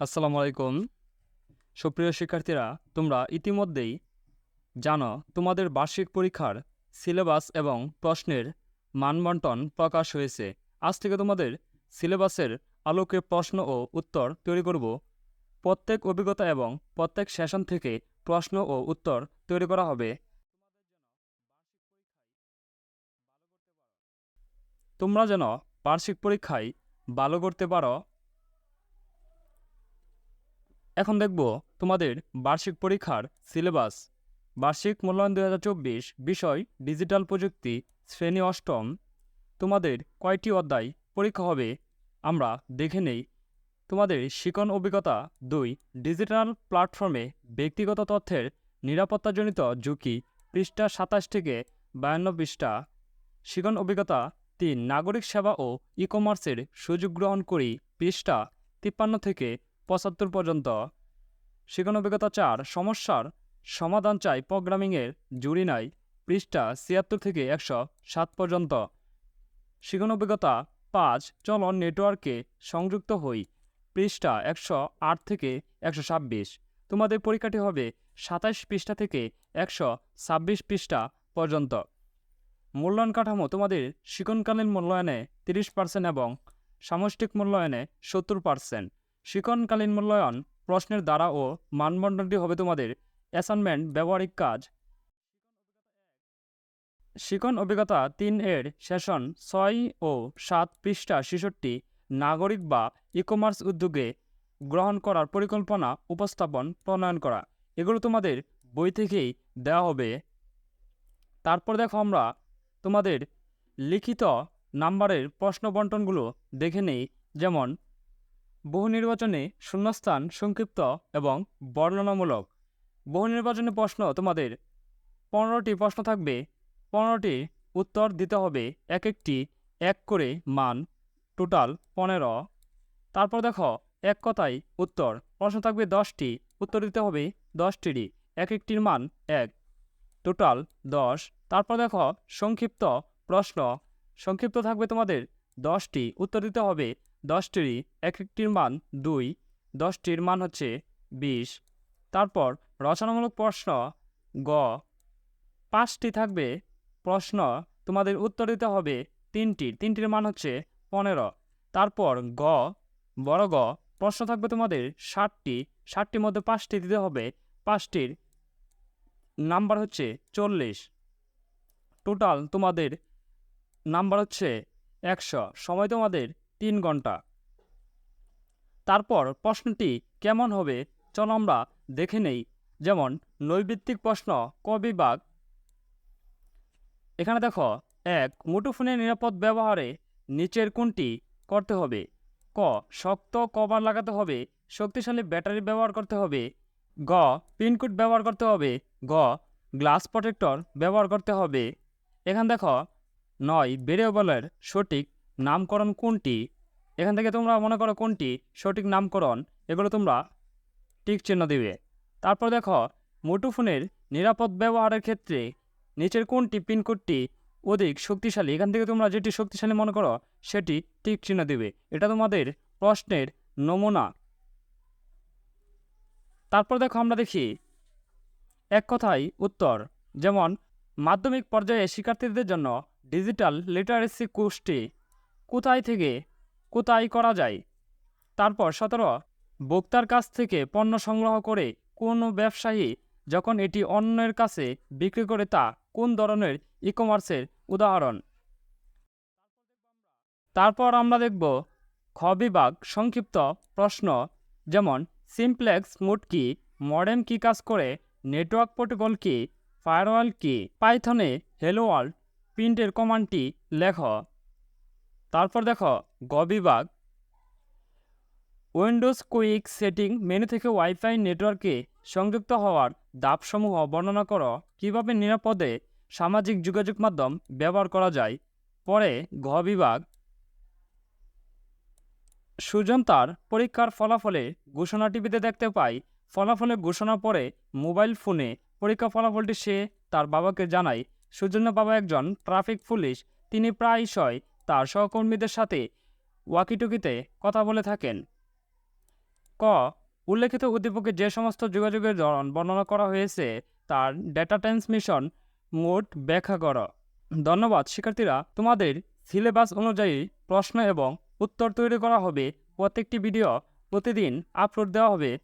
আসসালামু আলাইকুম। সুপ্রিয় শিক্ষার্থীরা, তোমরা ইতিমধ্যেই জানো তোমাদের বার্ষিক পরীক্ষার সিলেবাস এবং প্রশ্নের মানবন্টন প্রকাশ হয়েছে। আজ থেকে তোমাদের সিলেবাসের আলোকে প্রশ্ন ও উত্তর তৈরি করব। প্রত্যেক অভিজ্ঞতা এবং প্রত্যেক সেশন থেকে প্রশ্ন ও উত্তর তৈরি করা হবে। তোমরা যেন বার্ষিক পরীক্ষায় ভালো করতে পারো এখন দেখব তোমাদের বার্ষিক পরীক্ষার সিলেবাস। বার্ষিক মূল্যায়ন দুই হাজার চব্বিশ বিষয় ডিজিটাল প্রযুক্তি, শ্রেণি অষ্টম। তোমাদের কয়টি অধ্যায় পরীক্ষা হবে? আমরা দেখে নেই। তোমাদের শিকন অভিজ্ঞতা দুই, ডিজিটাল প্ল্যাটফর্মে ব্যক্তিগত তথ্যের নিরাপত্তাজনিত ঝুঁকি পৃষ্ঠা সাতাশ থেকে বায়ান্ন পৃষ্ঠা। শিকন অভিজ্ঞতা তিন, নাগরিক সেবা ও ই কমার্সের সুযোগ গ্রহণ করি পৃষ্ঠা তিপ্পান্ন থেকে পঁচাত্তর পর্যন্ত। শিখন অভিজ্ঞতা চার, সমস্যার সমাধান চাই প্রোগ্রামিংয়ের জুড়ি নাই পৃষ্ঠা ছিয়াত্তর থেকে একশো সাত পর্যন্ত। শিখন অভিজ্ঞতা পাঁচ চলন নেটওয়ার্কে সংযুক্ত হই, পৃষ্ঠা একশো আট থেকে একশো ছাব্বিশ। তোমাদের পরীক্ষাটি হবে সাতাশ পৃষ্ঠা থেকে একশো ছাব্বিশ পৃষ্ঠা পর্যন্ত। মূল্যায়ন কাঠামো তোমাদের শিক্ষণকালীন মূল্যায়নে তিরিশ পার্সেন্ট এবং সামষ্টিক মূল্যায়নে সত্তর পার্সেন্ট শিক্ষণকালীন মূল্যায়ন, প্রশ্নের দ্বারা ও মানবন্টনটি হবে তোমাদের অ্যাসাইনমেন্ট, ব্যবহারিক কাজ। শিখন অভিজ্ঞতা তিন এর সেশন ছয় ও সাত পৃষ্ঠা ছেষট্টি, নাগরিক বা ই কমার্স উদ্যোগে গ্রহণ করার পরিকল্পনা, উপস্থাপন, প্রণয়ন করা। এগুলো তোমাদের বই থেকেই দেওয়া হবে। তারপর দেখো আমরা তোমাদের লিখিত নাম্বারের প্রশ্ন বন্টনগুলো দেখে নেই, যেমন বহু নির্বাচনে শূন্যস্থান সংক্ষিপ্ত এবং বর্ণনামূলক। বহু নির্বাচনী প্রশ্ন তোমাদের পনেরোটি প্রশ্ন থাকবে। পনেরোটি উত্তর দিতে হবে এক একটি এক করে মান, টোটাল পনেরো। তারপর দেখো, এক কথায় উত্তর। প্রশ্ন থাকবে দশটি। উত্তর দিতে হবে দশটিরই। এক একটির মান এক। টোটাল দশ। তারপর দেখো, সংক্ষিপ্ত প্রশ্ন। সংক্ষিপ্ত থাকবে তোমাদের দশটি। উত্তর দিতে হবে দশটিরই এক একটির মান দুই দশটির মান হচ্ছে বিশ। তারপর রচনামূলক প্রশ্ন গ। পাঁচটি থাকবে। প্রশ্ন, তোমাদের উত্তর দিতে হবে তিনটি তিনটির মান হচ্ছে পনেরো। তারপর গ। বড় গ। প্রশ্ন থাকবে তোমাদের ষাটটি। ষাটটির মধ্যে পাঁচটি দিতে হবে। পাঁচটির নাম্বার হচ্ছে চল্লিশ। টোটাল তোমাদের নাম্বার হচ্ছে একশো। সময় তোমাদের তিন ঘণ্টা। তারপর প্রশ্নটি কেমন হবে চল আমরা দেখে নেই, যেমন নৈবিত্তিক প্রশ্ন ক বিভাগ। এখানে দেখো, এক মুঠোফোনের নিরাপদ ব্যবহারে নিচের কোনটি করতে হবে? ক, শক্ত কভার লাগাতে হবে, শক্তিশালী ব্যাটারি ব্যবহার করতে হবে। গ, পিনকোড ব্যবহার করতে হবে। গ, গ্লাস প্রোটেক্টর ব্যবহার করতে হবে। এখান দেখো, নয়, ভেরিয়েবলের সঠিক নামকরণ কোনটি? এখান থেকে তোমরা মনে করো কোনটি? সঠিক নামকরণ, এগুলো তোমরা টিক চিহ্ন দিবে। তারপর দেখো, মুঠোফোনের নিরাপদ ব্যবহারের ক্ষেত্রে নিচের কোনটি পিনকোডটি অধিক শক্তিশালী? এখান থেকে তোমরা যেটি শক্তিশালী মনে করো, সেটি টিক চিহ্ন দিবে। এটা তোমাদের প্রশ্নের নমুনা। তারপর দেখো আমরা দেখি এক কথায় উত্তর, যেমন, মাধ্যমিক পর্যায়ে শিক্ষার্থীদের জন্য ডিজিটাল লিটারেসি কোর্সটি কোথায় থেকে, কোথায় করা যায়? তারপর সতেরো ভোক্তার কাছ থেকে পণ্য সংগ্রহ করে কোনো ব্যবসায়ী যখন এটি অন্যের কাছে বিক্রি করে তা কোন ধরনের ই কমার্সের উদাহরণ? তারপর আমরা দেখব খ বিভাগ সংক্ষিপ্ত প্রশ্ন, যেমন, সিমপ্লেক্স মোড কি, মডেম কি কাজ করে, নেটওয়ার্ক প্রোটোকল কি, ফায়ারওয়াল কি, পাইথনে, হেলো ওয়ার্ল্ড, প্রিন্টের কমান্ডটি লেখ। তারপর দেখো গ বিভাগ উইন্ডোজ কুইক সেটিং, মেনু থেকে ওয়াইফাই নেটওয়ার্কে সংযুক্ত হওয়ার ধাপসমূহ বর্ণনা করো। কীভাবে নিরাপদে সামাজিক যোগাযোগ মাধ্যম ব্যবহার করা যায়? পরে ঘ বিভাগ সুজন তার পরীক্ষার ফলাফলে ঘোষণা টিভিতে দেখতে পাই। ফলাফলে ঘোষণা পরে মোবাইল ফোনে পরীক্ষা ফলাফলটি সে তার বাবাকে জানায়। সুজনের বাবা একজন ট্রাফিক পুলিশ, তিনি প্রায়শই তার সহকর্মীদের সাথে ওয়াকিটকিতে কথা বলে থাকেন। ক, উল্লেখিত উদ্দীপকে যে সমস্ত যোগাযোগের ধরন বর্ণনা করা হয়েছে, তার ডেটা ট্রান্সমিশন মোড ব্যাখ্যা করো। ধন্যবাদ, শিক্ষার্থীরা, তোমাদের সিলেবাস অনুযায়ী প্রশ্ন এবং উত্তর তৈরি করা হবে। প্রত্যেকটি ভিডিও প্রতিদিন আপলোড দেওয়া হবে।